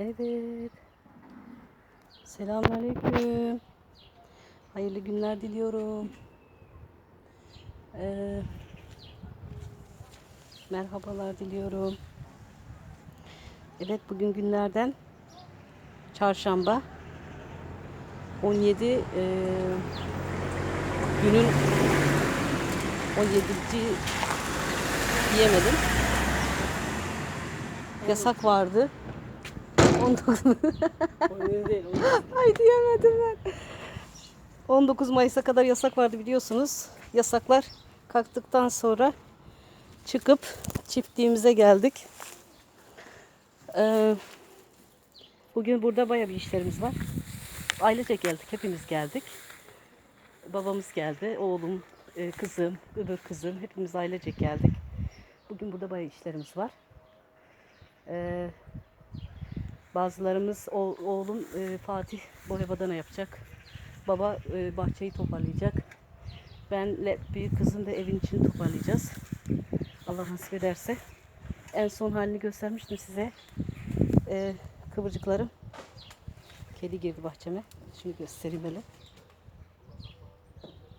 Evet. Selamünaleyküm. Hayırlı günler diliyorum. Ee, merhabalar diliyorum. Evet bugün günlerden çarşamba 17 e, günün 17. diyemedim. Yasak vardı. 19 Ay diyemedim ben. 19 Mayıs'a kadar yasak vardı biliyorsunuz. Yasaklar kalktıktan sonra çıkıp çiftliğimize geldik. Ee, bugün burada baya bir işlerimiz var. Ailece geldik. Hepimiz geldik. Babamız geldi. Oğlum, e, kızım, öbür kızım. Hepimiz ailece geldik. Bugün burada baya işlerimiz var. Ee, bazılarımız o- oğlum e, Fatih boya yapacak. Baba e, bahçeyi toparlayacak. Benle büyük kızım da evin içini toparlayacağız. Allah nasip ederse. En son halini göstermiştim size. Ee, kıvırcıklarım. Kedi girdi bahçeme. Şimdi göstereyim hele.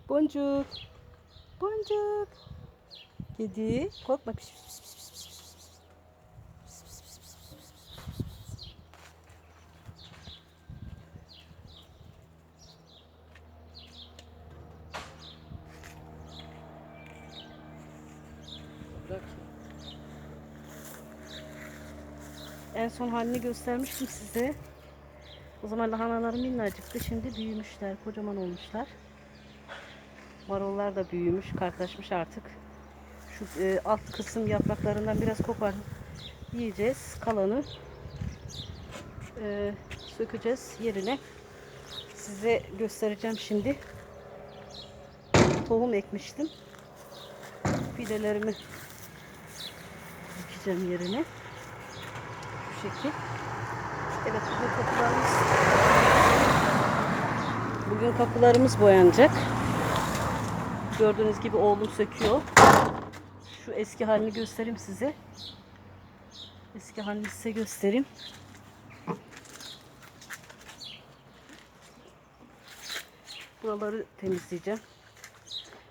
Boncuk. Boncuk. Kedi. Korkma. Piş, piş, piş. En son halini göstermiştim size. O zaman lahanalarım minnacıktı. Şimdi büyümüşler. Kocaman olmuşlar. Marollar da büyümüş. Kartlaşmış artık. Şu e, alt kısım yapraklarından biraz kopar yiyeceğiz. Kalanı e, sökeceğiz yerine. Size göstereceğim şimdi. Tohum ekmiştim. Fidelerimi dikeceğim yerine. Şekil. Evet bugün kapılarımız Bugün kapılarımız boyanacak. Gördüğünüz gibi oğlum söküyor. Şu eski halini göstereyim size. Eski halini size göstereyim. Buraları temizleyeceğim.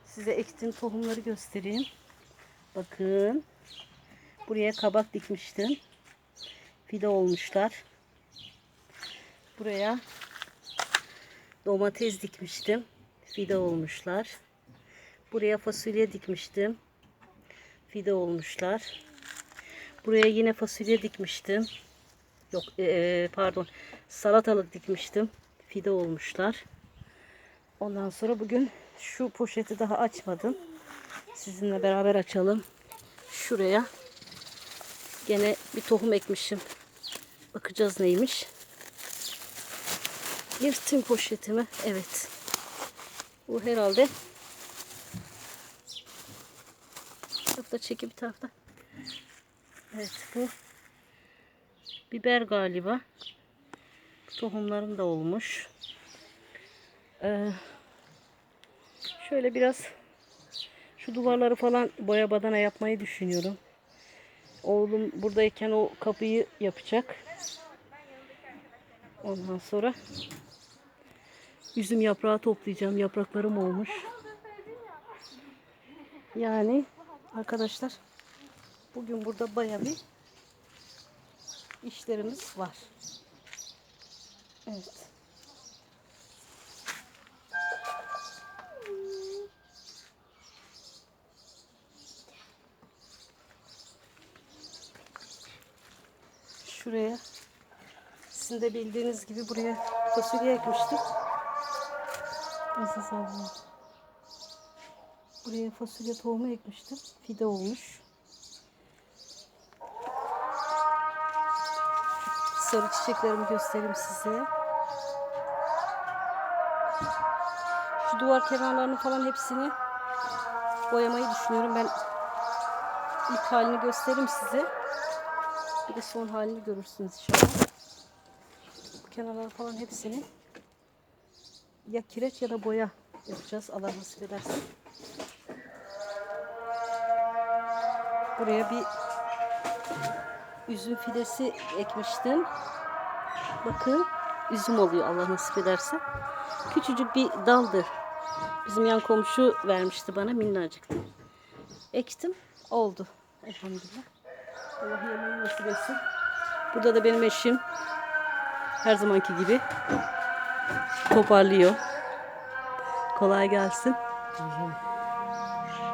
Size ektiğim tohumları göstereyim. Bakın. Buraya kabak dikmiştim. Fide olmuşlar. Buraya domates dikmiştim. Fide olmuşlar. Buraya fasulye dikmiştim. Fide olmuşlar. Buraya yine fasulye dikmiştim. Yok eee, pardon salatalık dikmiştim. Fide olmuşlar. Ondan sonra bugün şu poşeti daha açmadım. Sizinle beraber açalım. Şuraya gene bir tohum ekmişim. Bakacağız neymiş. Yırttım poşetimi. Evet. Bu herhalde bir tarafta çeki bir tarafta. Evet bu biber galiba. Tohumlarım da olmuş. Ee, şöyle biraz şu duvarları falan boya badana yapmayı düşünüyorum. Oğlum buradayken o kapıyı yapacak. Ondan sonra üzüm yaprağı toplayacağım. Yapraklarım olmuş. Yani arkadaşlar bugün burada baya bir işlerimiz var. Evet. Şuraya sizin de bildiğiniz gibi buraya fasulye ekmiştim. Nasıl sağlam? Buraya fasulye tohumu ekmiştim. Fide olmuş. Sarı çiçeklerimi göstereyim size. Şu duvar kenarlarını falan hepsini boyamayı düşünüyorum. Ben ilk halini göstereyim size. Bir de son halini görürsünüz inşallah. Kenarları falan hepsini ya kireç ya da boya yapacağız. Allah nasip ederse. Buraya bir üzüm fidesi ekmiştim. Bakın üzüm oluyor Allah nasip ederse. Küçücük bir daldır. Bizim yan komşu vermişti bana minnacıktı. Ektim oldu. Elhamdülillah. Allah yemeği nasip etsin. Burada da benim eşim her zamanki gibi toparlıyor. Kolay gelsin.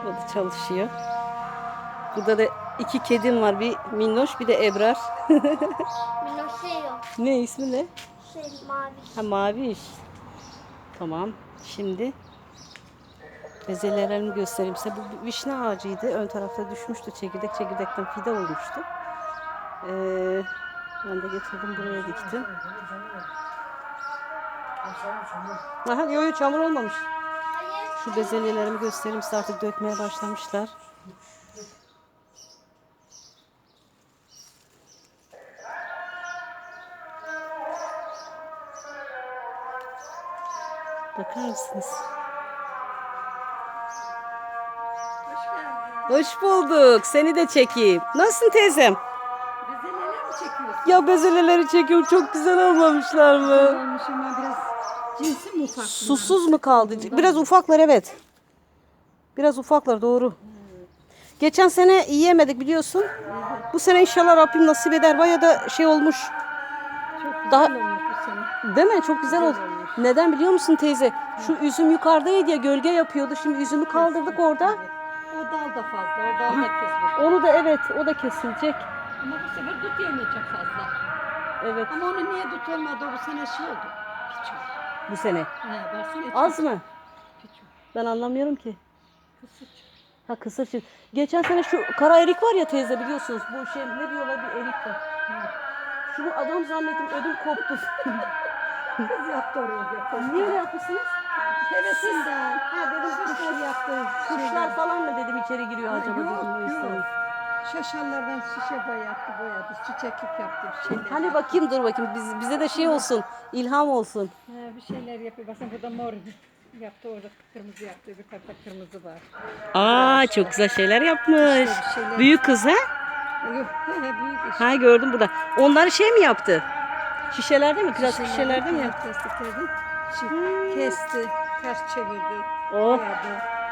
O da çalışıyor. Burada da iki kedim var. Bir minnoş bir de Ebrar. Minnoş şey yok. ne ismi ne? Şey mavi. Ha maviş. Tamam. Şimdi bezelerimi göstereyim size. Bu vişne ağacıydı. Ön tarafta düşmüştü çekirdek. Çekirdekten fide olmuştu. Ee, ben de getirdim buraya diktim. Aha, yo, yo, çamur olmamış. Şu bezelyelerimi göstereyim size artık dökmeye başlamışlar. Bakar mısınız? Hoş bulduk. Seni de çekeyim. Nasılsın teyzem? Çekiyorsun? Ya bezeleri çekiyorum. Çok güzel olmamışlar mı? Olmuş ama biraz cinsi mi ufak? Susuz mu kaldı? Biraz ufaklar evet. Biraz ufaklar doğru. Geçen sene yiyemedik biliyorsun. Bu sene inşallah Rabbim nasip eder. Baya da şey olmuş. Çok güzel Daha- olmuş bu sene. Değil mi? Çok güzel oldu. Neden biliyor musun teyze? Şu üzüm yukarıdaydı ya gölge yapıyordu. Şimdi üzümü kaldırdık orada. O dal da fazla, o dal da kesmiş. Onu da evet o da kesilecek. Ama bu sefer dut yemeyecek fazla. Evet Ama onu niye dut olmadı? Bu sene şey oldu. Küçük. bu sene. He, baksana Az mı? Küçük. Ben anlamıyorum ki. Kısık. Ha kısır çiz. Geçen sene şu kara erik var ya teyze biliyorsunuz. Bu şey ne diyorlar bir erik var. Şunu adam zannettim ödüm koptu. Kız yaptı oraya yaptı. Niye öyle yapmışsınız? Hevesinden. Ha dedim Kuşlar yaptı. Kuşlar falan mı dedim içeri giriyor acaba yok, dedim o yüzden. Şaşallardan şişe boyattı, boyadı. Çiçeklik yaptı bir şeyler. Hani bakayım dur bakayım biz, bize de şey olsun. ilham olsun. He, bir şeyler yapıyor. Baksana burada mor yaptı, orada kırmızı yaptı. Bir tarafta kırmızı var. Aa çok güzel şeyler yapmış. İşte bir şeyler- Büyük kız ha? Yok, he, he, büyük iş. Ha gördüm burada. Onları şey mi yaptı? Şişelerde mi? Plastik şişelerde mi yaptı? Plastiklerden şey, kesti, ters çevirdi, Oh. boyadı.